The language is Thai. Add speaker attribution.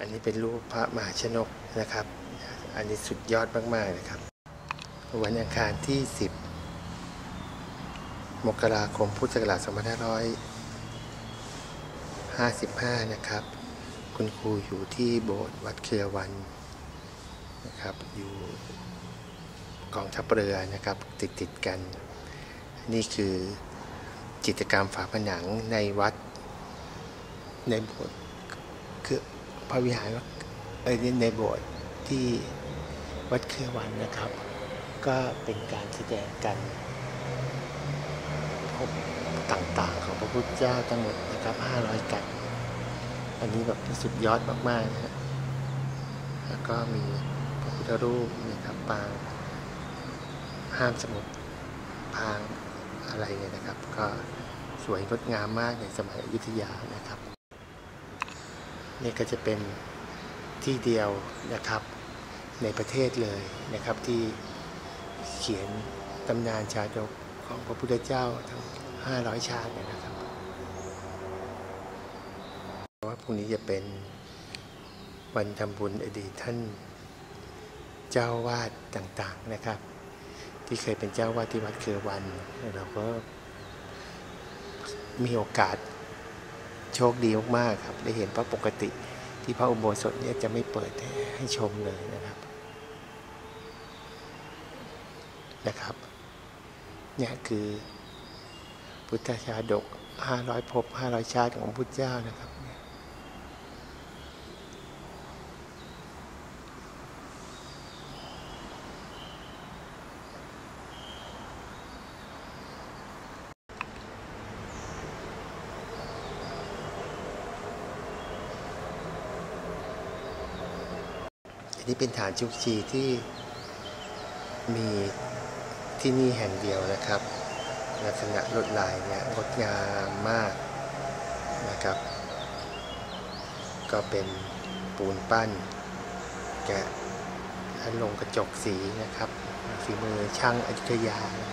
Speaker 1: อันนี้เป็นรูปพระมหาชนกนะครับ อันนี้สุดยอดมากๆนะครับ วันอังคารที่ 10 มกราคมพุทธศักราช2555 นะครับ คุณครูอยู่ที่โบสถ์วัดเครือวันนะครับ อยู่กองทัพเรือนะครับ ติดติดกัน นี่คือจิตรกรรมฝาผนังในวัดในโบสถ์ พระวิหารเอ้ยในโบสถ์ที่วัดเครือวันนะครับ ก็เป็นการแสดงกันพบต่างๆของพระพุทธเจ้าทั้งหมดนะครับ 500 กัน อันนี้แบบสุดยอดมากๆนะฮะแล้วก็มีพระพุทธรูปนะครับปางห้ามสมุดพางอะไรเนี่ยนะครับ ก็สวยงดงามมากในสมัยอยุธยานะครับ นี่ก็จะเป็นที่เดียวนะครับในประเทศเลยนะครับที่เขียนตำนานชาดกของพระพุทธเจ้าทั้ง 500 ชาติเนี่ยนะครับเพราะว่าพรุ่งนี้จะเป็นวันทำบุญอดีตท่านเจ้าวาดต่างๆนะครับ ที่เคยเป็นเจ้าวาดที่วัดเคือวันเราก็มีโอกาส โชคดีมากๆครับ ได้เห็นพระปกติที่พระอุโบสถเนี่ยจะไม่เปิดให้ชมเลยนะครับนะครับเนี่ยคือพุทธชาดก 500ภพ500 ชาติของพระพุทธเจ้านะครับเนี่เป็นฐานชุกชีที่มีที่นี่แห่งเดียวนะครับ ลักษณะลวดลายเนี่ยงดงามมากนะครับ ก็เป็นปูนปั้นแกะและลงกระจกสีนะครับฝีมือช่างอยุธยานะ